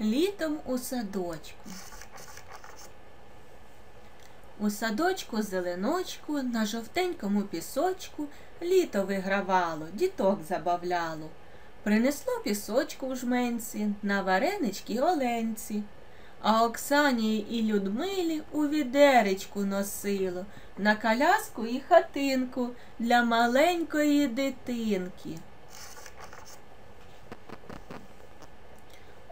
Літом у садочку. У садочку зеленочку на жовтенькому пісочку літо вигравало, діток забавляло. Принесло пісочку в жменці на варенички оленці. А Оксані і Людмилі у відеречку носило на коляску і хатинку для маленької дитинки.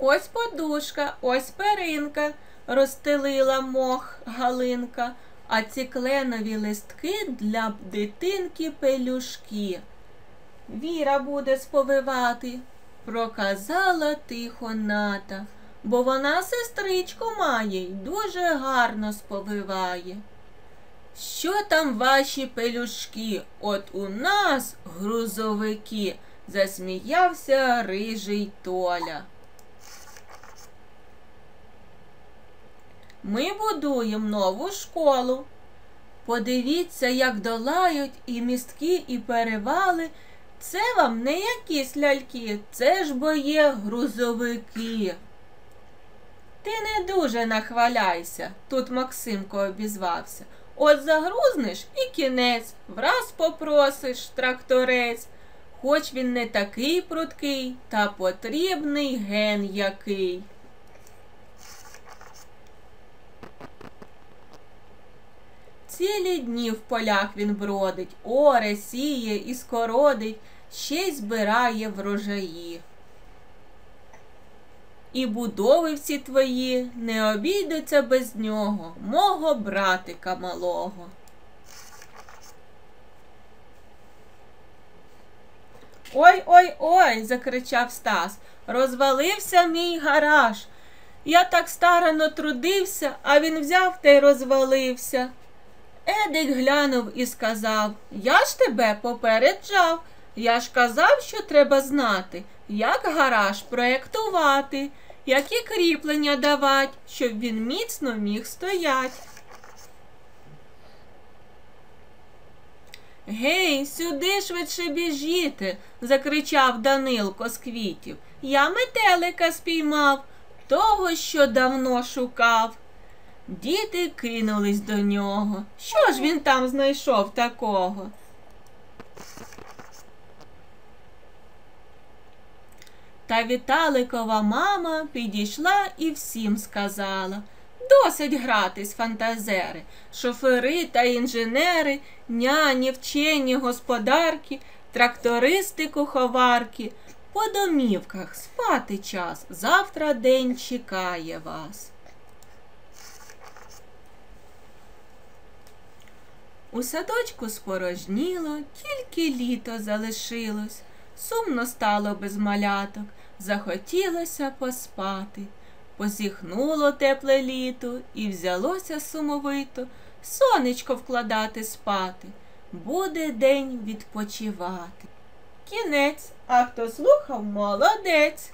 Ось подушка, ось перинка, розстелила мох Галинка, а ці кленові листки для дитинки пелюшки. Віра буде сповивати, проказала тихо ната, бо вона сестричку має й дуже гарно сповиває. Що там ваші пелюшки? От у нас грузовики, засміявся рижий Толя. Ми будуємо нову школу. Подивіться, як долають і містки, і перевали. Це вам не якісь ляльки, це ж бо є грузовики. Ти не дуже нахваляйся, тут Максимко обізвався. От загрузнеш і кінець, враз попросиш тракторець. Хоч він не такий пруткий, та потрібний ген який. Цілі дні в полях він бродить, оре, сіє і скородить, ще й збирає врожаї. І будови всі твої не обійдуться без нього, мого братика малого. Ой ой ой. закричав Стас. Розвалився мій гараж. Я так старано трудився, а він взяв та й розвалився. Едик глянув і сказав Я ж тебе попереджав. Я ж казав, що треба знати, як гараж проєктувати, які кріплення давати, щоб він міцно міг стоять. Гей, сюди швидше біжіте, закричав Данилко з квітів. Я метелика спіймав, того, що давно шукав. Діти кинулись до нього. Що ж він там знайшов такого? Та Віталикова мама підійшла і всім сказала Досить гратись, фантазери, шофери та інженери, няні, вчені, господарки, трактористи, куховарки. По домівках спати час. Завтра день чекає вас. У садочку спорожніло, тільки літо залишилось. Сумно стало без маляток, захотілося поспати. Позіхнуло тепле літо і взялося сумовито сонечко вкладати спати. Буде день відпочивати. Кінець, а хто слухав молодець.